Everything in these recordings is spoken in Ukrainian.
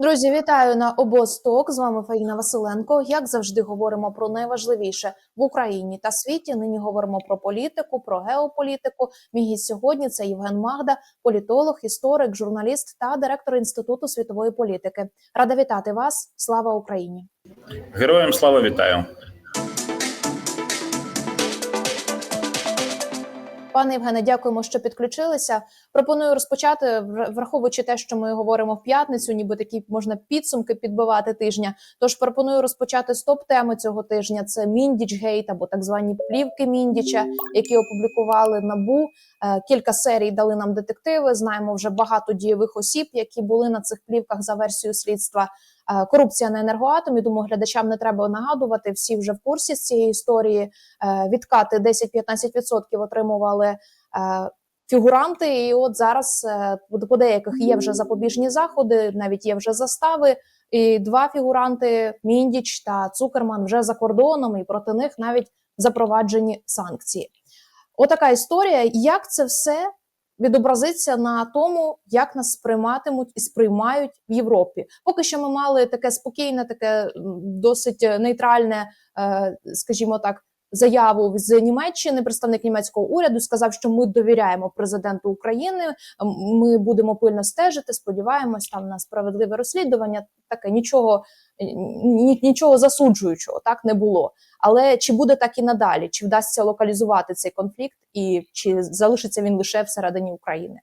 Друзі, вітаю на обосток. З вами Фаїна Василенко. Як завжди, говоримо про найважливіше в Україні та світі. Нині говоримо про політику, про геополітику. Мій гість сьогодні це Євген Магда, політолог, історик, журналіст та директор інституту світової політики. Рада вітати вас. Слава Україні! Героям слава вітаю. Пане Євгене, дякуємо, що підключилися. Пропоную розпочати, враховуючи те, що ми говоримо в п'ятницю, ніби такі можна підсумки підбивати тижня. Тож пропоную розпочати з топ-теми цього тижня. Це Міндіч Гейт або так звані плівки Міндіча, які опублікували набу. Е, Кілька серій дали нам детективи. Знаємо вже багато дієвих осіб, які були на цих плівках за версією слідства. Е, Корупція на енергоатомі. Думаю, глядачам не треба нагадувати. Всі вже в курсі з цієї історії. Е, Відкати 10-15% отримували е, фігуранти. І от зараз по деяких є вже запобіжні заходи, навіть є вже застави. І два фігуранти Міндіч та Цукерман вже за кордоном, і проти них навіть запроваджені санкції. Отака історія. Як це все відобразиться на тому, як нас сприйматимуть і сприймають в Європі? Поки що ми мали таке спокійне, таке досить нейтральне, е, скажімо так, заяву з Німеччини. Представник німецького уряду сказав, що ми довіряємо президенту України. Ми будемо пильно стежити. Сподіваємось, там на справедливе розслідування. Таке нічого ні- нічого засуджуючого так не було. Але чи буде так і надалі? Чи вдасться локалізувати цей конфлікт, і чи залишиться він лише всередині України?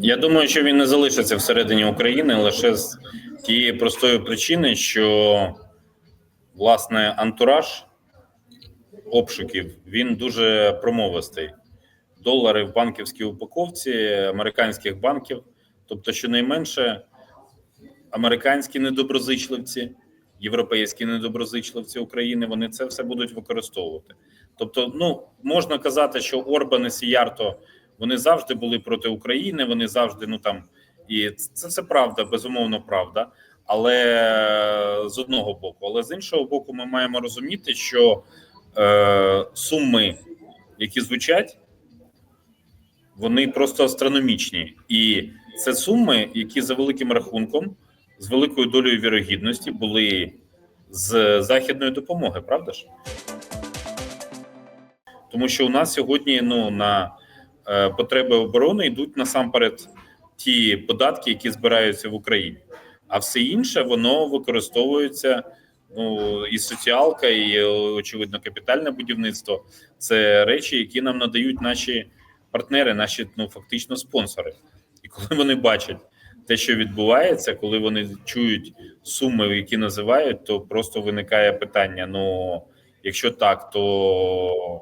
Я думаю, що він не залишиться всередині України лише з тієї простої причини, що власне антураж обшуків він дуже промовистий. Долари в банківській упаковці американських банків, тобто, щонайменше американські недоброзичливці, європейські недоброзичливці України, вони це все будуть використовувати. Тобто, ну можна казати, що Орбан і Сіярто вони завжди були проти України. Вони завжди, ну там і це все правда, безумовно, правда. Але з одного боку, але з іншого боку, ми маємо розуміти, що е, суми, які звучать, вони просто астрономічні, і це суми, які за великим рахунком, з великою долею вірогідності були з західної допомоги, правда ж? Тому що у нас сьогодні ну на е, потреби оборони йдуть насамперед ті податки, які збираються в Україні, а все інше воно використовується. Ну і соціалка, і е, очевидно, капітальне будівництво це речі, які нам надають наші партнери, наші ну фактично спонсори. І коли вони бачать те, що відбувається, коли вони чують суми, які називають, то просто виникає питання: ну якщо так, то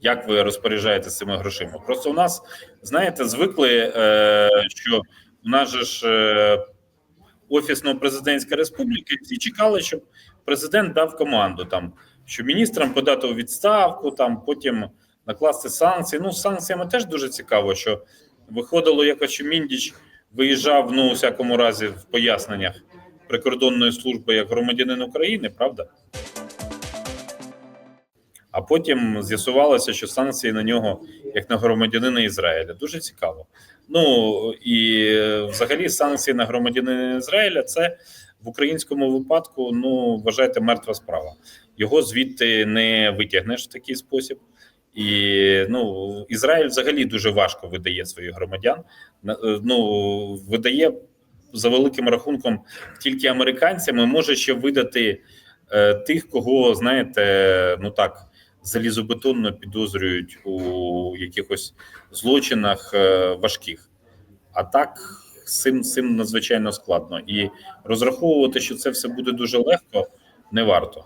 як ви розпоряджаєтеся цими грошима? Просто у нас, знаєте, звикли, е, що у нас же ж е, офісно-президентська республіка, всі чекали, щоб президент дав команду там, що міністрам подати у відставку, там потім накласти санкції. Ну, з санкціями теж дуже цікаво, що виходило якось, що Міндіч виїжджав, ну, у всякому разі, в поясненнях прикордонної служби як громадянин України, правда? А потім з'ясувалося, що санкції на нього як на громадянина Ізраїля. Дуже цікаво. Ну і взагалі санкції на громадянина Ізраїля це в українському випадку. Ну вважайте мертва справа. Його звідти не витягнеш в такий спосіб. І ну Ізраїль взагалі дуже важко видає своїх громадян. Е, Ну видає за великим рахунком тільки американцями. Може ще видати е, тих, кого знаєте, ну так залізобетонно підозрюють у якихось злочинах е, важких. А так з цим, цим надзвичайно складно. І розраховувати, що це все буде дуже легко, не варто.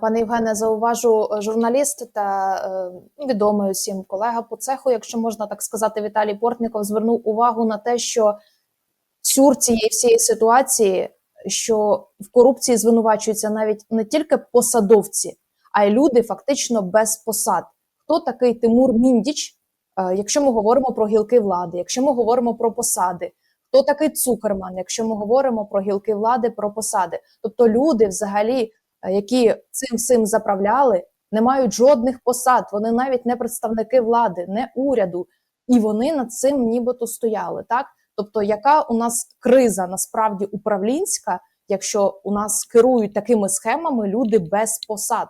Пане Євгене, зауважу е, журналіст та е, ну, відомий усім колега по цеху, якщо можна так сказати, Віталій Портніков звернув увагу на те, що сюр цієї всієї ситуації, що в корупції звинувачуються навіть не тільки посадовці, а й люди фактично без посад. Хто такий Тимур Міндіч, е, якщо ми говоримо про гілки влади, якщо ми говоримо про посади? Хто такий Цукерман, якщо ми говоримо про гілки влади, про посади? Тобто люди взагалі які цим всім заправляли, не мають жодних посад. Вони навіть не представники влади, не уряду. і вони над цим нібито стояли. Так, тобто, яка у нас криза насправді управлінська, якщо у нас керують такими схемами люди без посад?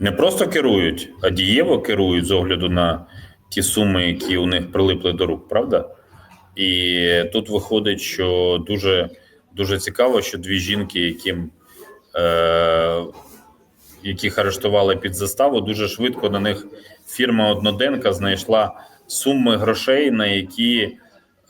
Не просто керують, а дієво керують з огляду на ті суми, які у них прилипли до рук, правда? І тут виходить, що дуже дуже цікаво, що дві жінки, яким, е, яких арештували під заставу, дуже швидко на них фірма Одноденка знайшла суми грошей, на які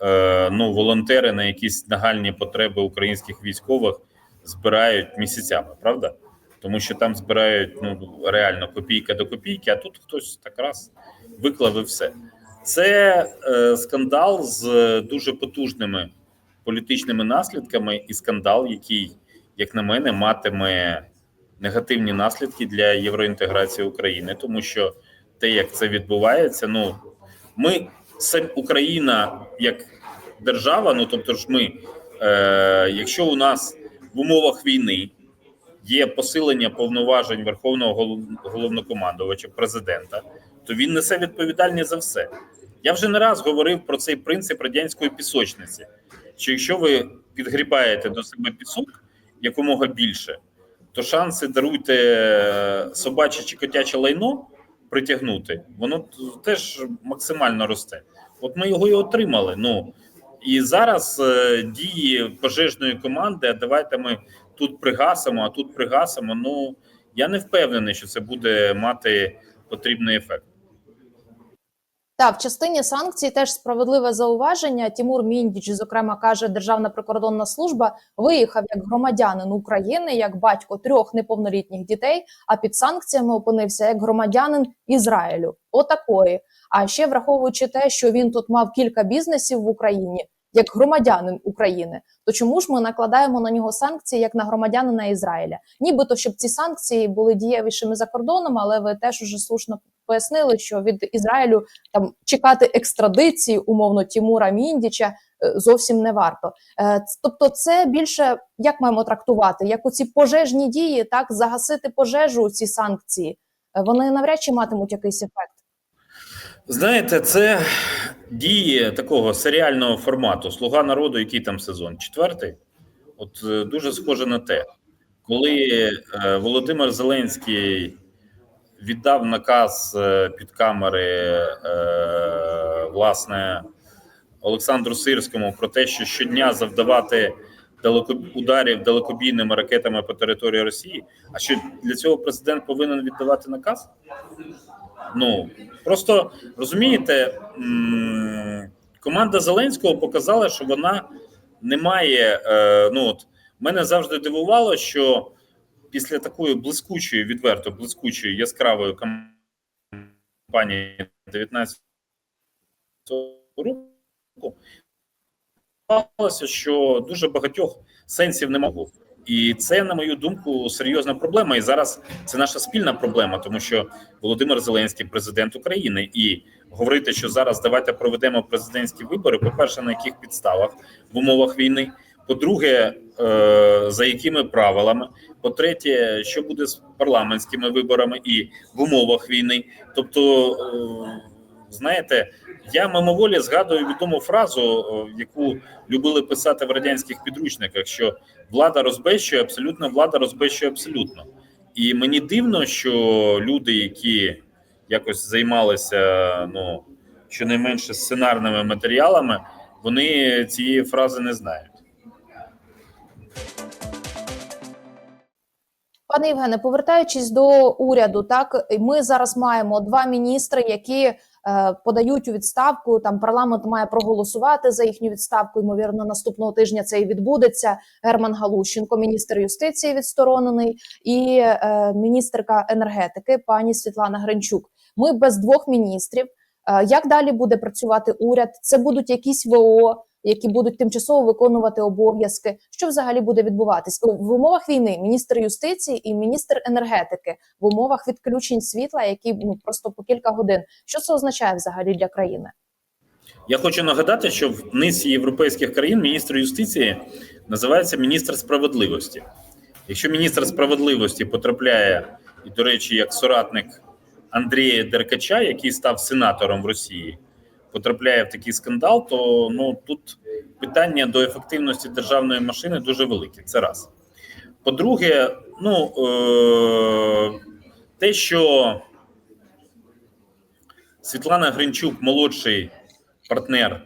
е, ну, волонтери на якісь нагальні потреби українських військових збирають місяцями, правда? Тому що там збирають ну реально копійка до копійки, а тут хтось так раз виклав і все. Це е, скандал з дуже потужними політичними наслідками, і скандал, який, як на мене, матиме негативні наслідки для євроінтеграції України, тому що те, як це відбувається, ну ми сам Україна як держава, ну тобто ж ми, е, якщо у нас в умовах війни є посилення повноважень Верховного голов- головнокомандувача, президента, то він несе відповідальність за все. Я вже не раз говорив про цей принцип радянської пісочниці. Що якщо ви підгрібаєте до себе пісок якомога більше, то шанси даруйте е, собаче чи котяче лайно притягнути, воно теж максимально росте. От ми його і отримали. Ну і зараз е, дії пожежної команди. а Давайте ми тут пригасимо, а тут пригасимо. Ну я не впевнений, що це буде мати потрібний ефект. Так, в частині санкцій теж справедливе зауваження. Тимур Міндіч, зокрема, каже, Державна прикордонна служба виїхав як громадянин України, як батько трьох неповнолітніх дітей, а під санкціями опинився як громадянин Ізраїлю. Отакої. А ще враховуючи те, що він тут мав кілька бізнесів в Україні, як громадянин України, то чому ж ми накладаємо на нього санкції як на громадянина Ізраїля? Нібито щоб ці санкції були дієвішими за кордоном, але ви теж уже слушно пояснили, що від Ізраїлю там чекати екстрадиції, умовно Тімура Міндіча е, зовсім не варто. Е, Тобто, це більше як маємо трактувати, як оці пожежні дії, так загасити пожежу, ці санкції. Е, Вони навряд чи матимуть якийсь ефект. Знаєте, це дії такого серіального формату Слуга народу, який там сезон? Четвертий? От дуже схоже на те, коли Володимир Зеленський віддав наказ е, під камери е, власне Олександру Сирському про те, що щодня завдавати ударів далекобійними ракетами по території Росії. А що для цього президент повинен віддавати наказ? Ну просто розумієте, команда Зеленського показала, що вона не має. Е, ну от мене завжди дивувало, що після такої блискучої, відверто блискучої яскравої кампанії 19 року що дуже багатьох сенсів не могло. І це, на мою думку, серйозна проблема. І зараз це наша спільна проблема, тому що Володимир Зеленський президент України, і говорити, що зараз давайте проведемо президентські вибори. По перше, на яких підставах в умовах війни. По-друге, е, за якими правилами? По-третє, що буде з парламентськими виборами і в умовах війни? Тобто, е, знаєте, я мимоволі згадую відому фразу, е, яку любили писати в радянських підручниках: що влада розбещує абсолютно, влада розбещує абсолютно. І мені дивно, що люди, які якось займалися, ну щонайменше сценарними матеріалами, вони цієї фрази не знають. Пане Євгене, повертаючись до уряду, так ми зараз маємо два міністри, які е, подають у відставку. Там парламент має проголосувати за їхню відставку. Ймовірно, наступного тижня це і відбудеться. Герман Галущенко, міністр юстиції, відсторонений, і е, міністерка енергетики, пані Світлана Гринчук. Ми без двох міністрів. Е, як далі буде працювати уряд? Це будуть якісь ВО, які будуть тимчасово виконувати обов'язки. Що взагалі буде відбуватись в умовах війни? Міністр юстиції і міністр енергетики в умовах відключень світла, які ну просто по кілька годин. Що це означає взагалі для країни? Я хочу нагадати, що в низці європейських країн міністр юстиції називається міністр справедливості. Якщо міністр справедливості потрапляє, і, до речі, як соратник Андрія Деркача, який став сенатором в Росії, потрапляє в такий скандал, то ну тут питання до ефективності державної машини дуже велике. Це раз. По-друге, ну е- те, що Світлана Гринчук, молодший партнер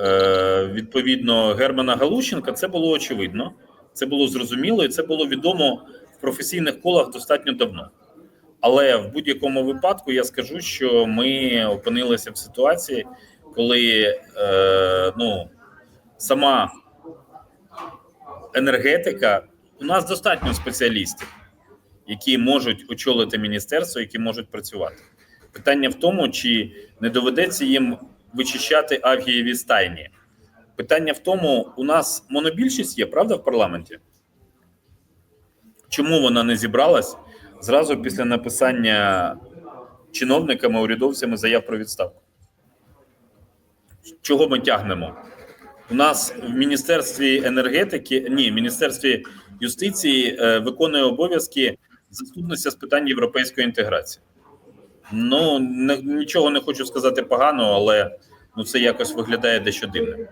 е- відповідно Германа Галущенка, це було очевидно, це було зрозуміло, і це було відомо в професійних колах достатньо давно. Але в будь-якому випадку я скажу, що ми опинилися в ситуації, коли е, ну, сама енергетика, у нас достатньо спеціалістів, які можуть очолити міністерство, які можуть працювати. Питання в тому, чи не доведеться їм вичищати авгієві стайні. Питання в тому, у нас монобільшість є, правда, в парламенті? Чому вона не зібралась зразу після написання чиновниками, урядовцями заяв про відставку? Чого ми тягнемо? У нас в Міністерстві енергетики, ні, в Міністерстві юстиції е, виконує обов'язки заступниця з питань європейської інтеграції. Ну, нічого не хочу сказати поганого, але ну, це якось виглядає дещо дивним.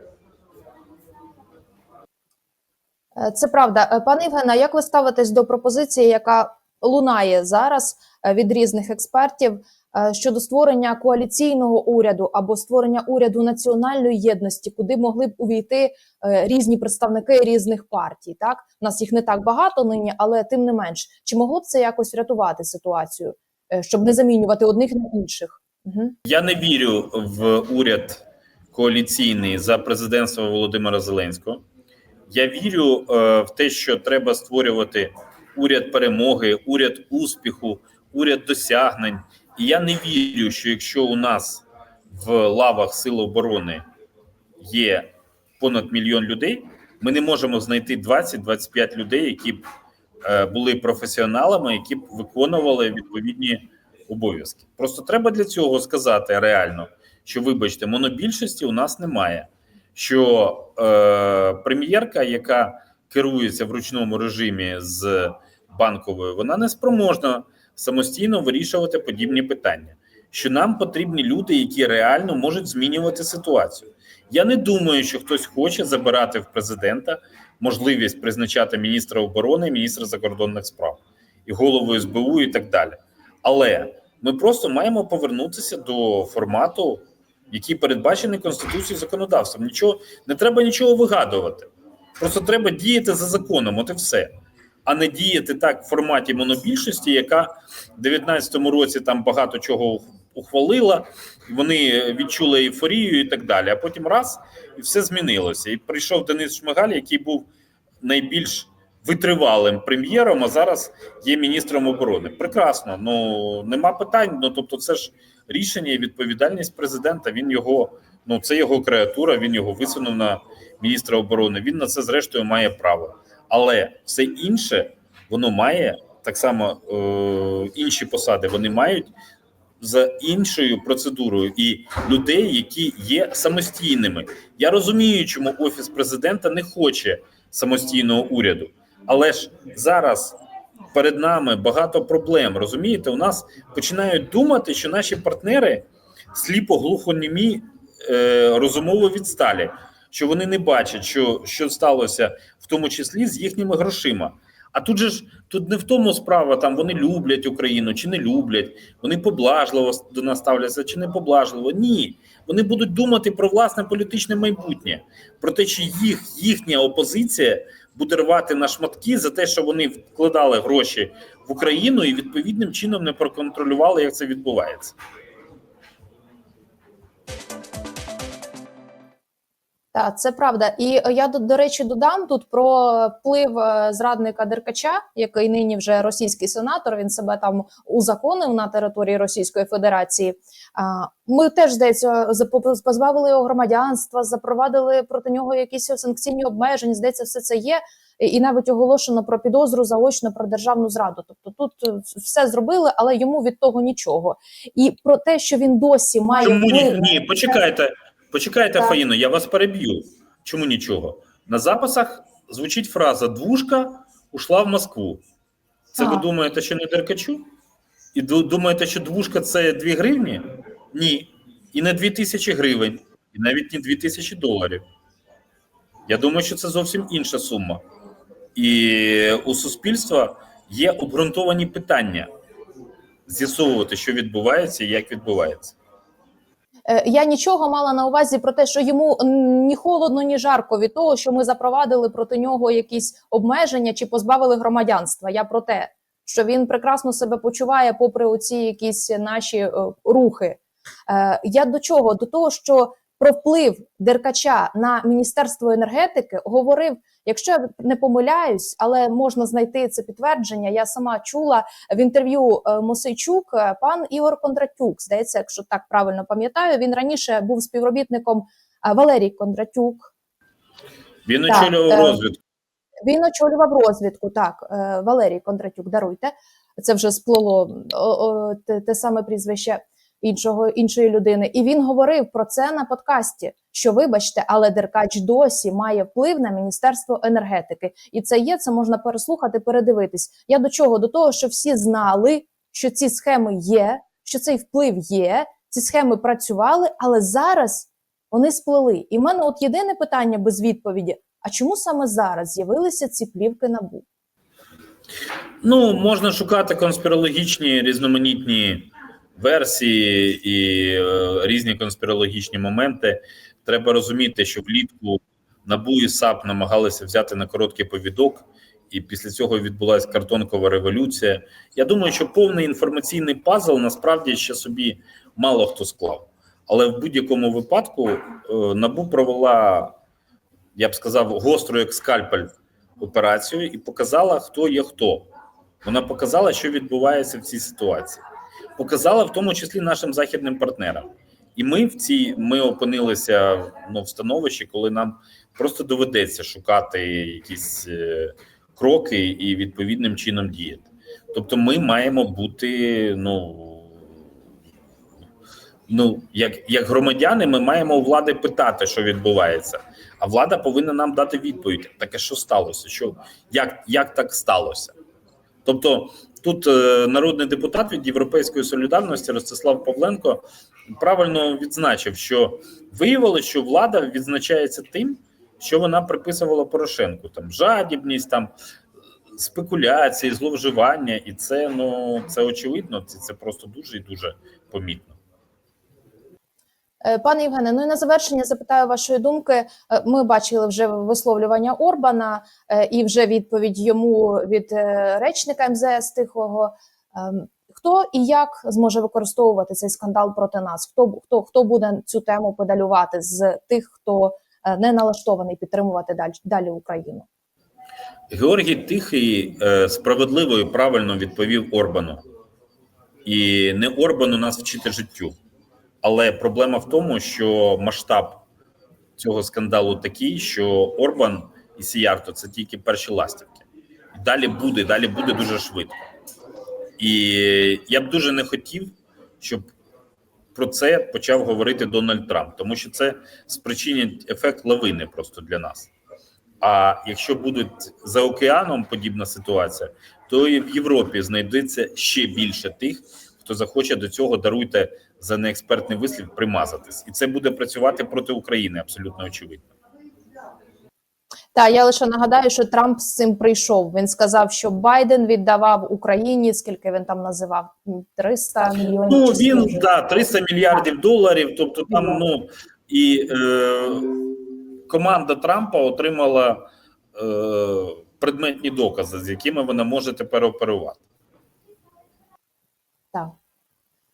Е, Це правда. Е, Пане Євгена, як ви ставитесь до пропозиції, яка лунає зараз е, від різних експертів е, щодо створення коаліційного уряду або створення уряду національної єдності, куди могли б увійти е, різні представники різних партій? Так, у нас їх не так багато нині, але тим не менш, чи могло б це якось врятувати ситуацію, щоб не замінювати одних на інших? Я не вірю в уряд коаліційний за президентства Володимира Зеленського. Я вірю е, в те, що треба створювати уряд перемоги, уряд успіху, уряд досягнень. І я не вірю, що якщо у нас в лавах Сил оборони є понад мільйон людей, ми не можемо знайти 20-25 людей, які б е, були професіоналами, які б виконували відповідні обов'язки. Просто треба для цього сказати реально, що вибачте, монобільшості у нас немає. Що е, прем'єрка, яка керується в ручному режимі з банковою, вона не спроможна самостійно вирішувати подібні питання. Що нам потрібні люди, які реально можуть змінювати ситуацію. Я не думаю, що хтось хоче забирати в президента можливість призначати міністра оборони, міністра закордонних справ і голову СБУ і так далі. Але ми просто маємо повернутися до формату, який передбачений конституцією законодавством. Нічого не треба нічого вигадувати. Просто треба діяти за законом, от і все. А не діяти так в форматі монобільшості, яка в 2019 році там багато чого ухвалила, вони відчули ейфорію і так далі. А потім раз і все змінилося. І прийшов Денис Шмигаль, який був найбільш витривалим прем'єром, а зараз є міністром оборони. Прекрасно, ну нема питань. Ну тобто, це ж рішення і відповідальність президента. Він його, ну це його креатура. Він його висунув на міністра оборони. Він на це зрештою має право. Але все інше воно має так само е, інші посади. Вони мають за іншою процедурою і людей, які є самостійними. Я розумію, чому офіс президента не хоче самостійного уряду, але ж зараз перед нами багато проблем. Розумієте, у нас починають думати, що наші партнери сліпо глухонімі е, розумово відсталі, що вони не бачать, що, що сталося, в тому числі з їхніми грошима. А тут же ж тут не в тому справа, там вони люблять Україну чи не люблять, вони поблажливо до нас ставляться чи не поблажливо. Ні, вони будуть думати про власне політичне майбутнє, про те, чи їх їхня опозиція буде рвати на шматки за те, що вони вкладали гроші в Україну і відповідним чином не проконтролювали, як це відбувається. Так, це правда. І е, я до, речі додам тут про вплив е, зрадника Деркача, який нині вже російський сенатор. Він себе там узаконив на території Російської Федерації. Ми теж здається позбавили його громадянства, запровадили проти нього якісь санкційні обмеження. Здається, все це є. І і навіть оголошено про підозру заочно про державну зраду. Тобто тут е, все зробили, але йому від того нічого. І про те, що він досі має Чому ні? Ні, почекайте, почекайте, Так. Фаїно, я вас переб'ю. Чому нічого? На записах звучить фраза Двушка ушла в Москву. Це ви думаєте, що не Деркачу? І думаєте, що двушка це 2 гривні? Ні. І не 2 тисячі гривень, і навіть не 2 тисячі доларів. Я думаю, що це зовсім інша сума. І у суспільства є обґрунтовані питання з'ясовувати, що відбувається і як відбувається. Е, Я нічого мала на увазі про те, що йому ні холодно, ні жарко від того, що ми запровадили проти нього якісь обмеження чи позбавили громадянства. Я про те, що він прекрасно себе почуває, попри оці якісь наші е, рухи. Е, Я до чого? До того, що про вплив Деркача на міністерство енергетики говорив. Якщо я не помиляюсь, але можна знайти це підтвердження. Я сама чула в інтерв'ю е, Мосейчук е, пан Ігор Кондратюк. Здається, якщо так правильно пам'ятаю, він раніше був співробітником е, Валерій Кондратюк. Він Так, очолював розвідку. Він очолював розвідку. Так, Валерій Кондратюк, даруйте. Це вже сплило о, о, те, те саме прізвище іншого іншої людини. І він говорив про це на подкасті. Що вибачте, але Деркач досі має вплив на міністерство енергетики, і це є. Це можна переслухати, передивитись. Я до чого? До того, що всі знали, що ці схеми є, що цей вплив є. Ці схеми працювали, але зараз вони сплили. І в мене от єдине питання без відповіді: а чому саме зараз з'явилися ці плівки набу? Ну, можна шукати конспірологічні різноманітні версії і е, різні конспірологічні моменти. Треба розуміти, що влітку НАБУ і САП намагалися взяти на короткий повідок, і після цього відбулася картонкова революція. Я думаю, що повний інформаційний пазл насправді ще собі мало хто склав. Але в будь-якому випадку е, НАБУ провела, я б сказав, гостру як скальпель операцію і показала, хто є хто. Вона показала, що відбувається в цій ситуації. Показала в тому числі нашим західним партнерам. І ми в цій ми опинилися ну, в становищі, коли нам просто доведеться шукати якісь е, кроки і відповідним чином діяти. Тобто, ми маємо бути, ну, ну як, як громадяни, ми маємо у влади питати, що відбувається. А влада повинна нам дати відповідь: таке, що сталося? Що як, як так сталося? Тобто, тут е, народний депутат від Європейської солідарності Ростислав Павленко правильно відзначив, що виявилося, що влада відзначається тим, що вона приписувала Порошенку: там жадібність, там спекуляції, зловживання, і це ну це очевидно. Це, це просто дуже і дуже помітно. Е, Пане Євгене, ну і на завершення запитаю вашої думки. Е, Ми бачили вже висловлювання Орбана е, і вже відповідь йому від речника МЗС Тихого. Ем, Хто і як зможе використовувати цей скандал проти нас? Хто хто хто буде цю тему педалювати з тих, хто не налаштований підтримувати далі далі Україну? Георгій Тихий справедливо і правильно відповів Орбану. І не Орбану нас вчити життю. Але проблема в тому, що масштаб цього скандалу такий, що Орбан і Сіярто це тільки перші ластівки. І далі буде, далі буде дуже швидко. І я б дуже не хотів, щоб про це почав говорити Дональд Трамп, тому що це спричинить ефект лавини просто для нас. А якщо буде за океаном подібна ситуація, то і в Європі знайдеться ще більше тих, хто захоче до цього даруйте за неекспертний вислів примазатись, і це буде працювати проти України абсолютно очевидно. Та я лише нагадаю, що Трамп з цим прийшов. Він сказав, що Байден віддавав Україні, скільки він там називав 300 мільйонів. Ну він скільки? да 300 мільярдів доларів. Тобто, там ну і е, команда Трампа отримала е, предметні докази, з якими вона може тепер оперувати. Так.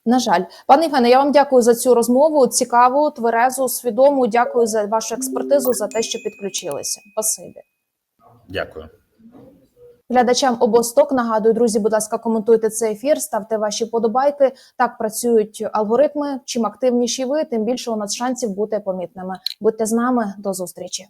На жаль, пане Євгене, я вам дякую за цю розмову. Цікаву, тверезу, свідому. Дякую за вашу експертизу, за те, що підключилися. Спасибі. Дякую. Глядачам обосток нагадую, друзі, будь ласка, коментуйте цей ефір, ставте ваші подобайки. Так працюють алгоритми. Чим активніші ви, тим більше у нас шансів бути помітними. Будьте з нами до зустрічі.